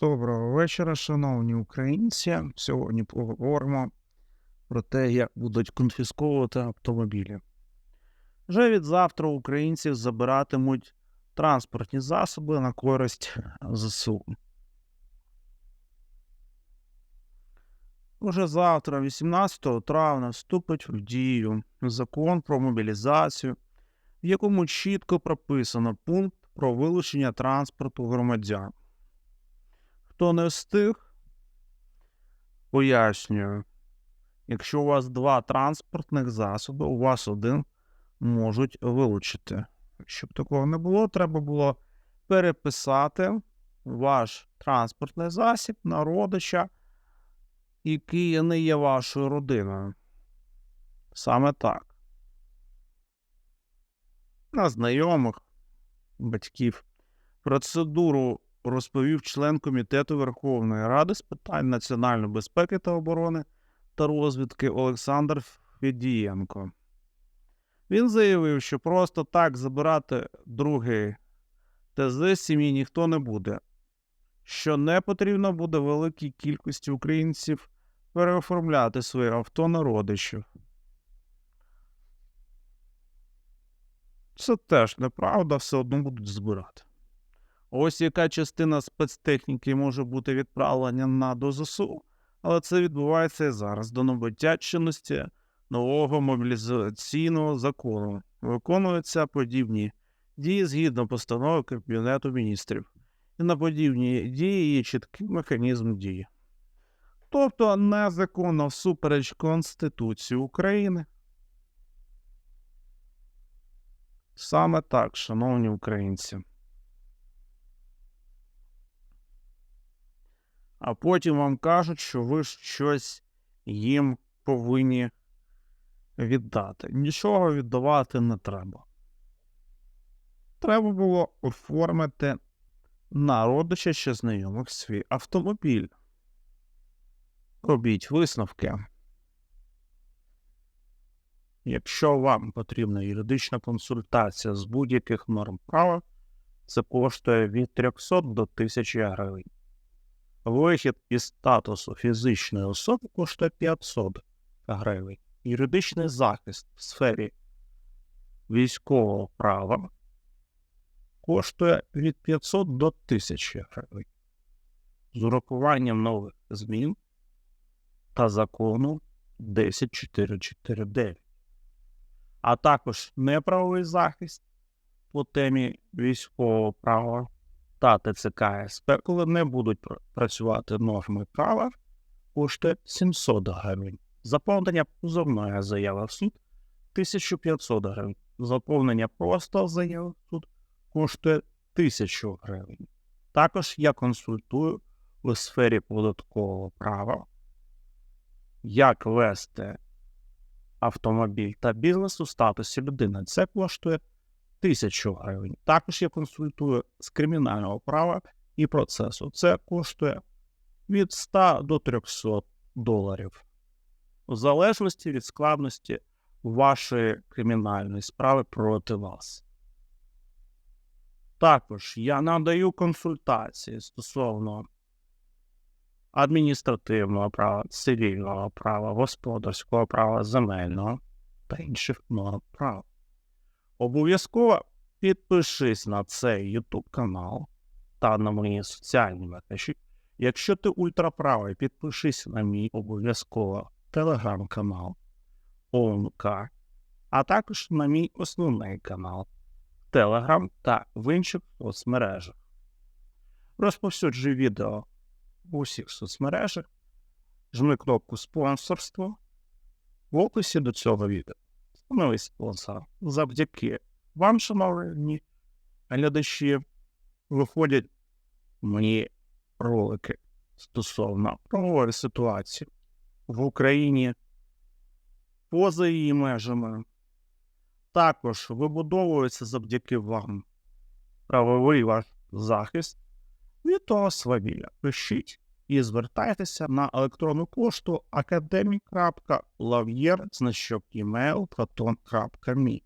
Доброго вечора, шановні українці. Сьогодні поговоримо про те, як будуть конфісковувати автомобілі. Вже від завтра українців забиратимуть транспортні засоби на користь ЗСУ. Уже завтра, 18 травня, вступить в дію закон про мобілізацію, в якому чітко прописано пункт про вилучення транспорту громадян. Хто не встиг, пояснюю, якщо у вас два транспортних засоби, у вас один можуть вилучити. Щоб такого не було, треба було переписати ваш транспортний засіб на родича, який не є вашою родиною. Саме так. На знайомих, батьків. Процедуру розповів член Комітету Верховної Ради з питань національної безпеки та оборони та розвідки Олександр Федієнко. Він заявив, що просто так забирати другий ТЗ сім'ї ніхто не буде, що не потрібно буде великій кількості українців переоформляти свої авто на родичів. Це теж неправда, все одно будуть збирати. Ось яка частина спецтехніки може бути відправлена на ДОЗСУ, але це відбувається і зараз до набуття чинності нового мобілізаційного закону. Виконуються подібні дії згідно постанови Кабінету міністрів. І на подібні дії є чіткий механізм дії. Тобто незаконно всупереч Конституції України. Саме так, шановні українці. А потім вам кажуть, що ви щось їм повинні віддати. Нічого віддавати не треба. Треба було оформити на родича ще знайомих свій автомобіль. Робіть висновки. Якщо вам потрібна юридична консультація з будь-яких норм права, це коштує від 300 до 1000 гривень. Вихід із статусу фізичної особи коштує 500 гривень. Юридичний захист в сфері військового права коштує від 500 до 1000 гривень. З урахуванням нових змін та закону 10449. А також неправовий захист по темі військового права та ТЦК коли не будуть працювати норми права, коштує 700 гривень. Заповнення позовної заяви в суд 1500 гривень. Заповнення просто заяви в суд коштує 1000 гривень. Також я консультую у сфері податкового права, як вести автомобіль та бізнес у статусі людини. Це коштує тисячу гривень. Також я консультую з кримінального права і процесу. Це коштує від 100 до 300 доларів, у залежності від складності вашої кримінальної справи проти вас. Також я надаю консультації стосовно адміністративного права, цивільного права, господарського права, земельного та інших норм права. Обов'язково підпишись на цей YouTube канал та на мої соціальні мережі. Якщо ти ультраправий, підпишись на мій обов'язково телеграм-канал ОМК, а також на мій основний канал Телеграм та в інших соцмережах. Розповсюджуй відео в усіх соцмережах, жми кнопку спонсорство в описі до цього відео становий спонсор. Завдяки вам, шановні глядачі, виходять мої ролики стосовно правової ситуації в Україні поза її межами. Також вибудовується завдяки вам правовий ваш захист від того свавілля. Пишіть і звертайтеся на електронну пошту academic.lavier значок email proton.me.